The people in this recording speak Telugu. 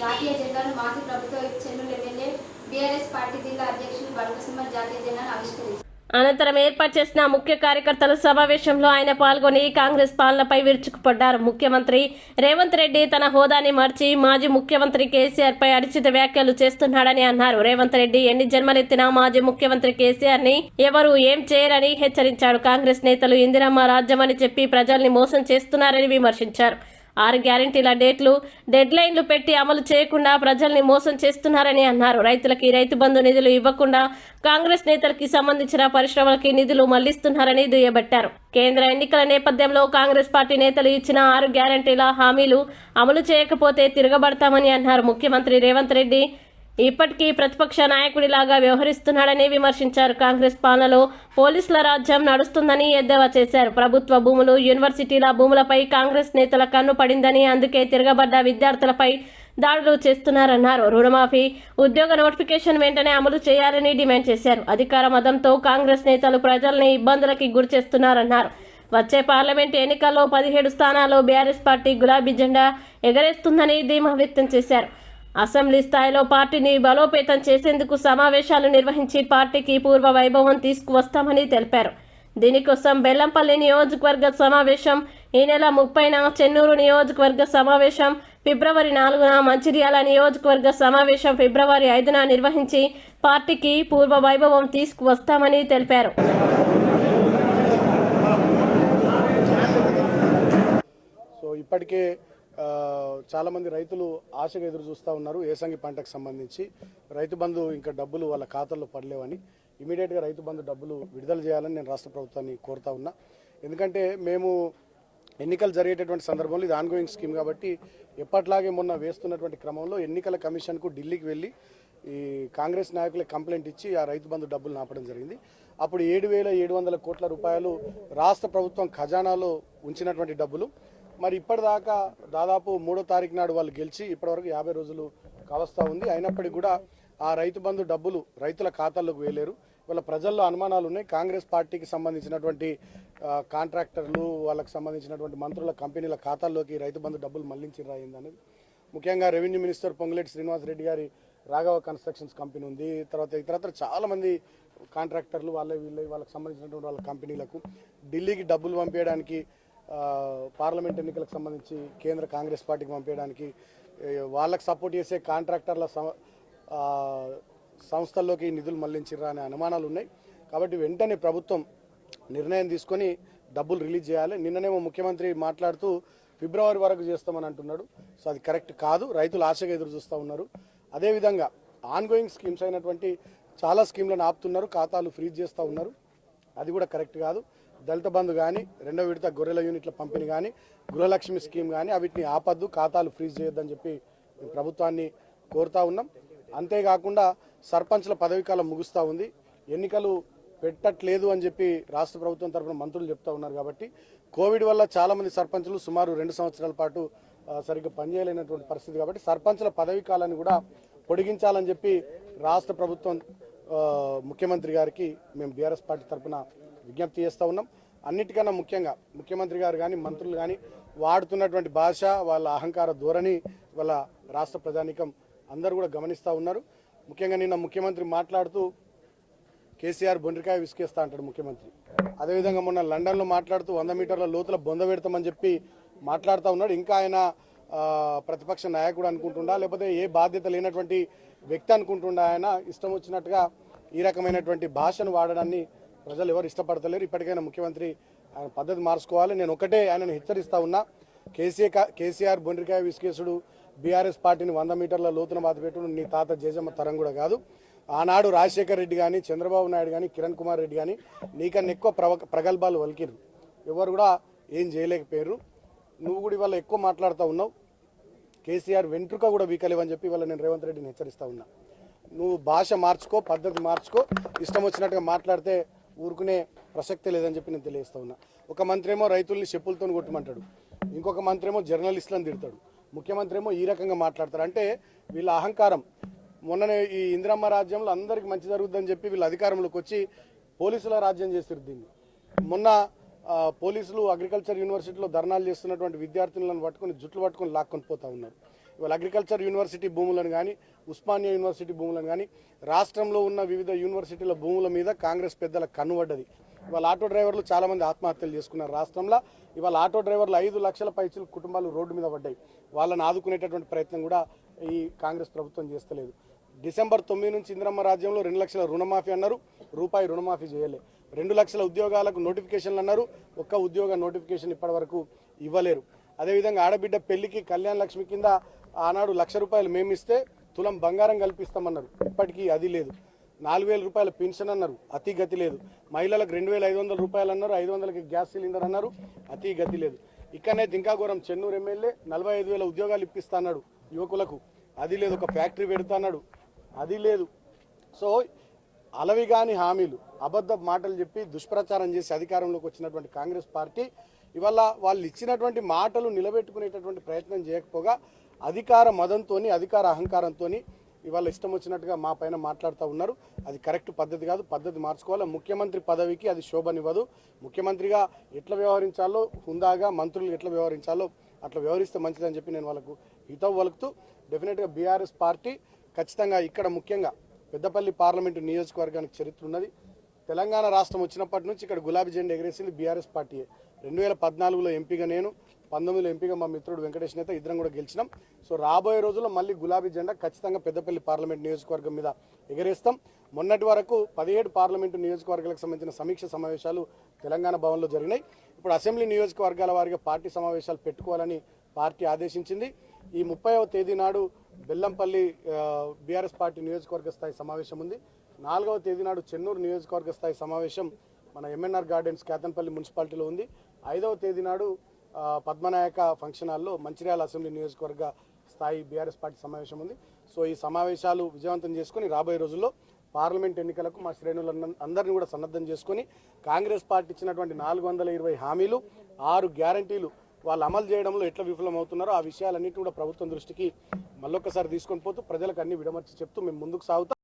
జాతీయ జెండాను మాజీ ప్రభుత్వ చెన్నూరు ఎమ్మెల్యే బీఆర్ఎస్ పార్టీ జిల్లా అధ్యక్షులు బల్కసుమ జాతీయ జెండాను ఆవిష్కరించారు. అనంతరం ఏర్పాటు చేసిన ముఖ్య కార్యకర్తల సమావేశంలో ఆయన పాల్గొని కాంగ్రెస్ పాలనపై విరుచుకుపడ్డారు. ముఖ్యమంత్రి రేవంత్ రెడ్డి తన హోదాని మార్చి మాజీ ముఖ్యమంత్రి కేసీఆర్ పై అడిచిత వ్యాఖ్యలు చేస్తున్నాడని అన్నారు. రేవంత్ రెడ్డి ఎన్ని జన్మలెత్తినా మాజీ ముఖ్యమంత్రి కేసీఆర్ని ఎవరు ఏం చేయరని హెచ్చరించారు. కాంగ్రెస్ నేతలు ఇందిరమ్మ రాజ్యమని చెప్పి ప్రజల్ని మోసం చేస్తున్నారని విమర్శించారు. ఆరు గ్యారంటీల డేట్లు డెడ్ లైన్లు పెట్టి అమలు చేయకుండా ప్రజల్ని మోసం చేస్తున్నారని అన్నారు. రైతులకి రైతు బంధు నిధులు ఇవ్వకుండా కాంగ్రెస్ నేతలకి సంబంధించిన పరిశ్రమలకి నిధులు మళ్ళిస్తున్నారని దుయ్యబట్టారు. కేంద్ర ఎన్నికల నేపథ్యంలో కాంగ్రెస్ పార్టీ నేతలు ఇచ్చిన ఆరు గ్యారంటీల హామీలు అమలు చేయకపోతే తిరగబడతామని అన్నారు ముఖ్యమంత్రి రేవంత్ రెడ్డి. ఇప్పటికీ ప్రతిపక్ష నాయకుడిలాగా వ్యవహరిస్తున్నాడని విమర్శించారు కాంగ్రెస్ పాలనలో పోలీసుల రాజ్యం నడుస్తుందని ఎద్దేవా చేశారు. ప్రభుత్వ భూములు యూనివర్సిటీల భూములపై కాంగ్రెస్ నేతల కన్ను పడిందని అందుకే తిరగబడ్డ విద్యార్థులపై దాడులు చేస్తున్నారన్నారు. రుణమాఫీ ఉద్యోగ నోటిఫికేషన్ వెంటనే అమలు చేయాలని డిమాండ్ చేశారు. అధికార మదంతో కాంగ్రెస్ నేతలు ప్రజల్ని ఇబ్బందులకి గురి చేస్తున్నారన్నారు వచ్చే పార్లమెంట్ ఎన్నికల్లో పదిహేడు స్థానాల్లో బీఆర్ఎస్ పార్టీ గులాబీ జెండా ఎగరేస్తుందని ధీమా వ్యక్తం చేశారు. అసెంబ్లీ స్థాయిలో పార్టీని బలోపేతం చేసేందుకు సమావేశాలు నిర్వహించి పార్టీకి పూర్వ వైభవం తీసుకువస్తామని తెలిపారు. దీనికోసం బెల్లంపల్లి నియోజకవర్గ సమావేశం ఈ నెల ముప్పైన చెన్నూరు నియోజకవర్గ సమావేశం ఫిబ్రవరి నాలుగున మంచిర్యాల నియోజకవర్గ సమావేశం ఫిబ్రవరి ఐదున నిర్వహించి పార్టీకి పూర్వ వైభవం తీసుకువస్తామని తెలిపారు. సో ఇప్పటికే చాలామంది రైతులు ఆశగా ఎదురు చూస్తూ ఉన్నారు ఏసంగి పంటకు సంబంధించి. రైతు బంధు ఇంకా డబ్బులు వాళ్ళ ఖాతాల్లో పడలేవని. ఇమీడియట్గా రైతు బంధు డబ్బులు విడుదల చేయాలని నేను రాష్ట్ర ప్రభుత్వాన్ని కోరుతా ఉన్నా. ఎందుకంటే మేము ఎన్నికలు జరిగేటటువంటి సందర్భంలో ఇది ఆన్గోయింగ్ స్కీమ్ కాబట్టి ఎప్పట్లాగే మొన్న వేస్తున్నటువంటి క్రమంలో ఎన్నికల కమిషన్కు ఢిల్లీకి వెళ్ళి ఈ కాంగ్రెస్ నాయకులకు కంప్లైంట్ ఇచ్చి ఆ రైతు బంధు డబ్బులు నాపడం జరిగింది. అప్పుడు ఏడు వేల ఏడు వందల కోట్ల రూపాయలు రాష్ట్ర ప్రభుత్వం ఖజానాలో ఉంచినటువంటి డబ్బులు. మరి ఇప్పటిదాకా దాదాపు మూడో తారీఖు నాడు వాళ్ళు గెలిచి ఇప్పటివరకు యాభై రోజులు కావస్తా ఉంది. అయినప్పటికీ కూడా ఆ రైతు బంధు డబ్బులు రైతుల ఖాతాల్లోకి వేయలేరు. వాళ్ళ ప్రజల్లో అనుమానాలు ఉన్నాయి. కాంగ్రెస్ పార్టీకి సంబంధించినటువంటి కాంట్రాక్టర్లు వాళ్ళకి సంబంధించినటువంటి మంత్రుల కంపెనీల ఖాతాల్లోకి రైతు బంధు డబ్బులు మళ్ళించిన రాయిందనేది ముఖ్యంగా రెవెన్యూ మినిస్టర్ పొంగులేటి శ్రీనివాస్ రెడ్డి గారి రాఘవ కన్స్ట్రక్షన్స్ కంపెనీ ఉంది. తర్వాత ఇతరత్ర చాలా మంది కాంట్రాక్టర్లు వాళ్ళ వీళ్ళ వాళ్ళకి సంబంధించినటువంటి వాళ్ళ కంపెనీలకు ఢిల్లీకి డబ్బులు పంపించడానికి పార్లమెంట్ ఎన్నికలకు సంబంధించి కేంద్ర కాంగ్రెస్ పార్టీకి పంపించడానికి వాళ్ళకి సపోర్ట్ చేసే కాంట్రాక్టర్ల సంస్థల్లోకి నిధులు మళ్ళించిర్రా అనే అనుమానాలు ఉన్నాయి. కాబట్టి వెంటనే ప్రభుత్వం నిర్ణయం తీసుకొని డబ్బులు రిలీజ్ చేయాలి. నిన్ననేమో ముఖ్యమంత్రి మాట్లాడుతూ ఫిబ్రవరి వరకు చేస్తామని అంటున్నాడు. సో అది కరెక్ట్ కాదు. రైతులు ఆశగా ఎదురు చూస్తూ ఉన్నారు. అదేవిధంగా ఆన్గోయింగ్ స్కీమ్స్ అయినటువంటి చాలా స్కీమ్లను ఆపుతున్నారు. ఖాతాలు ఫ్రీజ్ చేస్తూ ఉన్నారు. అది కూడా కరెక్ట్ కాదు. దళిత బంధు కానీ రెండో విడత గొర్రెల యూనిట్ల పంపిణీ కానీ గృహలక్ష్మి స్కీమ్ కానీ అవిటిని ఆపద్దు ఖాతాలు ఫ్రీజ్ చేయొద్దని చెప్పి మేము ప్రభుత్వాన్ని కోరుతా ఉన్నాం. అంతేకాకుండా సర్పంచ్ల పదవీకాలం ముగుస్తూ ఉంది. ఎన్నికలు పెట్టట్లేదు అని చెప్పి రాష్ట్ర ప్రభుత్వం తరఫున మంత్రులు చెప్తా ఉన్నారు కాబట్టి కోవిడ్ వల్ల చాలామంది సర్పంచులు సుమారు రెండు సంవత్సరాల పాటు సరిగ్గా పనిచేయలేనటువంటి పరిస్థితి కాబట్టి సర్పంచ్ల పదవీ కాలాన్ని కూడా పొడిగించాలని చెప్పి రాష్ట్ర ప్రభుత్వం ముఖ్యమంత్రి గారికి మేము బీఆర్ఎస్ పార్టీ తరఫున విజ్ఞప్తి చేస్తూ ఉన్నాం. అన్నిటికన్నా ముఖ్యంగా ముఖ్యమంత్రి గారు కానీ మంత్రులు కానీ వాడుతున్నటువంటి భాష వాళ్ళ అహంకార ధోరణి వాళ్ళ రాష్ట్ర ప్రజానికం అందరూ కూడా గమనిస్తూ ఉన్నారు. ముఖ్యంగా నిన్న ముఖ్యమంత్రి మాట్లాడుతూ కేసీఆర్ బొండ్రికాయ విసుకేస్తా అంటాడు ముఖ్యమంత్రి. అదేవిధంగా మొన్న లండన్లో మాట్లాడుతూ వంద మీటర్ల లోతుల బొంద పెడతామని చెప్పి మాట్లాడుతూ ఉన్నాడు. ఇంకా ఆయన ప్రతిపక్ష నాయకుడు అనుకుంటుండా లేకపోతే ఏ బాధ్యత లేనటువంటి వ్యక్తి అనుకుంటుండా ఆయన ఇష్టం వచ్చినట్టుగా ఈ రకమైనటువంటి భాషను వాడడాన్ని ప్రజలు ఎవరు ఇష్టపడతలేరు. ఇప్పటికైనా ముఖ్యమంత్రి ఆయన పద్ధతి మార్చుకోవాలి. నేను ఒకటే ఆయనను హెచ్చరిస్తా ఉన్నా. కేసీఆర్ కేసీఆర్ బొండ్రికాయ విసికేసుడు బీఆర్ఎస్ పార్టీని వంద మీటర్ల లోతున బాధపెట్టుడు నీ తాత జేజమ్మ తరం కూడా కాదు. ఆనాడు రాజశేఖర్ రెడ్డి కానీ చంద్రబాబు నాయుడు కానీ కిరణ్ కుమార్ రెడ్డి కానీ నీకన్నా ఎక్కువ ప్రవ ప్రగల్భాలు వలికిరు ఎవరు కూడా ఏం చేయలేకపోయారు నువ్వు కూడా ఇవాళ ఎక్కువ మాట్లాడుతూ ఉన్నావు. కేసీఆర్ వెంట్రుక కూడా వీకలేవని చెప్పి ఇవాళ నేను రేవంత్ రెడ్డిని హెచ్చరిస్తా ఉన్నా. నువ్వు భాష మార్చుకో పద్ధతి మార్చుకో. ఇష్టం వచ్చినట్టుగా మాట్లాడితే ఊరుకునే ప్రసక్తే లేదని చెప్పి నేను తెలియజేస్తా ఉన్నా. ఒక మంత్రి ఏమో రైతుల్ని చెప్పులతో కొట్టమంటాడు. ఇంకొక మంత్రి ఏమో జర్నలిస్టులను తిడతాడు. ముఖ్యమంత్రి ఏమో ఈ రకంగా మాట్లాడతారు. అంటే వీళ్ళ అహంకారం. మొన్ననే ఈ ఇందిరమ్మ రాజ్యంలో అందరికీ మంచి జరుగుద్దని చెప్పి వీళ్ళు అధికారంలోకి వచ్చి పోలీసుల రాజ్యం చేస్తారు దీన్ని. మొన్న పోలీసులు అగ్రికల్చర్ యూనివర్సిటీలో ధర్నాలు చేస్తున్నటువంటి విద్యార్థులను పట్టుకొని జుట్లు పట్టుకొని లాక్కొని పోతా ఉన్నారు. ఇవాళ అగ్రికల్చర్ యూనివర్సిటీ భూములను కానీ ఉస్మానియా యూనివర్సిటీ భూములను కానీ రాష్ట్రంలో ఉన్న వివిధ యూనివర్సిటీల భూముల మీద కాంగ్రెస్ పెద్దల కన్నుబడ్డది ఇవాళ ఆటో డ్రైవర్లు చాలామంది ఆత్మహత్యలు చేసుకున్నారు రాష్ట్రంలో. ఇవాళ ఆటో డ్రైవర్లు ఐదు లక్షల పైచీల కుటుంబాలు రోడ్డు మీద పడ్డాయి. వాళ్ళని ఆదుకునేటటువంటి ప్రయత్నం కూడా ఈ కాంగ్రెస్ ప్రభుత్వం చేస్తలేదు. డిసెంబర్ తొమ్మిది నుంచి ఇందిరమ్మ రాజ్యంలో రెండు లక్షల రుణమాఫీ అన్నారు. రూపాయి రుణమాఫీ చేయలే. రెండు లక్షల ఉద్యోగాలకు నోటిఫికేషన్లు అన్నారు. ఒక్క ఉద్యోగ నోటిఫికేషన్ ఇప్పటివరకు ఇవ్వలేరు. అదేవిధంగా ఆడబిడ్డ పెళ్ళికి కళ్యాణ లక్ష్మి కింద ఆనాడు లక్ష రూపాయలు మేమిస్తే తులం బంగారం కల్పిస్తామన్నారు. ఇప్పటికీ అది లేదు. నాలుగు వేల రూపాయల పెన్షన్ అన్నారు. అతి గతి లేదు. మహిళలకు రెండు వేల ఐదు వందల రూపాయలు అన్నారు. ఐదు వందలకి గ్యాస్ సిలిండర్ అన్నారు. అతి గతి లేదు. ఇక్కడనే ఇంకా చెన్నూరు ఎమ్మెల్యే నలభై ఐదు వేల ఉద్యోగాలు ఇప్పిస్తాన్నాడు యువకులకు. అది లేదు. ఒక ఫ్యాక్టరీ పెడతాన్నాడు. అది లేదు. సో అలవిగాని హామీలు అబద్ధ మాటలు చెప్పి దుష్ప్రచారం చేసి అధికారంలోకి వచ్చినటువంటి కాంగ్రెస్ పార్టీ ఇవాళ వాళ్ళు ఇచ్చినటువంటి మాటలు నిలబెట్టుకునేటటువంటి ప్రయత్నం చేయకపోగా అధికార మదంతోని అధికార అహంకారంతోని ఇవాళ ఇష్టం వచ్చినట్టుగా మా పైన మాట్లాడుతూ ఉన్నారు. అది కరెక్ట్ పద్ధతి కాదు పద్ధతి మార్చుకోవాలి. ముఖ్యమంత్రి పదవికి అది శోభనివ్వదు. ముఖ్యమంత్రిగా ఎట్లా వ్యవహరించాలో హుందాగా మంత్రులు ఎట్లా వ్యవహరించాలో అట్లా వ్యవహరిస్తే మంచిదని చెప్పి నేను వాళ్ళకు హితవు వలుకుతూ డెఫినెట్గా బీఆర్ఎస్ పార్టీ ఖచ్చితంగా ఇక్కడ ముఖ్యంగా పెద్దపల్లి పార్లమెంటు నియోజకవర్గానికి చరిత్ర ఉన్నది. తెలంగాణ రాష్ట్రం వచ్చినప్పటి నుంచి ఇక్కడ గులాబీ జెండా ఎగరేసింది బీఆర్ఎస్ పార్టీయే. రెండు వేల పద్నాలుగులో ఎంపీగా నేను పంతొమ్మిదిలో ఎంపీగా మా మిత్రుడు వెంకటేష్ నేత ఇద్దరం కూడా గెలిచినాం. సో రాబోయే రోజుల్లో మళ్ళీ గులాబీ జెండా ఖచ్చితంగా పెద్దపల్లి పార్లమెంట్ నియోజకవర్గం మీద ఎగరేస్తాం. మొన్నటి వరకు పదిహేడు పార్లమెంటు నియోజకవర్గాలకు సంబంధించిన సమీక్ష సమావేశాలు తెలంగాణ భవన్లో జరిగినాయి. ఇప్పుడు అసెంబ్లీ నియోజకవర్గాల వారిగా పార్టీ సమావేశాలు పెట్టుకోవాలని పార్టీ ఆదేశించింది. ఈ ముప్పైవ తేదీ నాడు బెల్లంపల్లి బీఆర్ఎస్ పార్టీ నియోజకవర్గ స్థాయి సమావేశం ఉంది. నాలుగవ తేదీ నాడు చెన్నూరు నియోజకవర్గ స్థాయి సమావేశం మన ఎంఎన్ఆర్ గార్డెన్స్ కేతన్పల్లి మున్సిపాలిటీలో ఉంది. ఐదవ తేదీ నాడు పద్మనాయక ఫంక్షన్ హాల్లో మంచిర్యాల అసెంబ్లీ నియోజకవర్గ స్థాయి బీఆర్ఎస్ పార్టీ సమావేశం ఉంది. సో ఈ సమావేశాలు విజయవంతం చేసుకుని రాబోయే రోజుల్లో పార్లమెంట్ ఎన్నికలకు మా శ్రేణులు అందరినీ కూడా సన్నద్ధం చేసుకొని కాంగ్రెస్ పార్టీ ఇచ్చినటువంటి నాలుగు వందల ఇరవై హామీలు ఆరు గ్యారంటీలు వాళ్ళు అమలు చేయడంలో ఎట్లా విఫలమవుతున్నారో ఆ విషయాలన్నింటినీ కూడా ప్రభుత్వం దృష్టికి మళ్ళొక్కసారి తీసుకొని పోతూ ప్రజలకు అన్ని విడమర్చి చెప్తూ మేము ముందుకు సాగుతాం.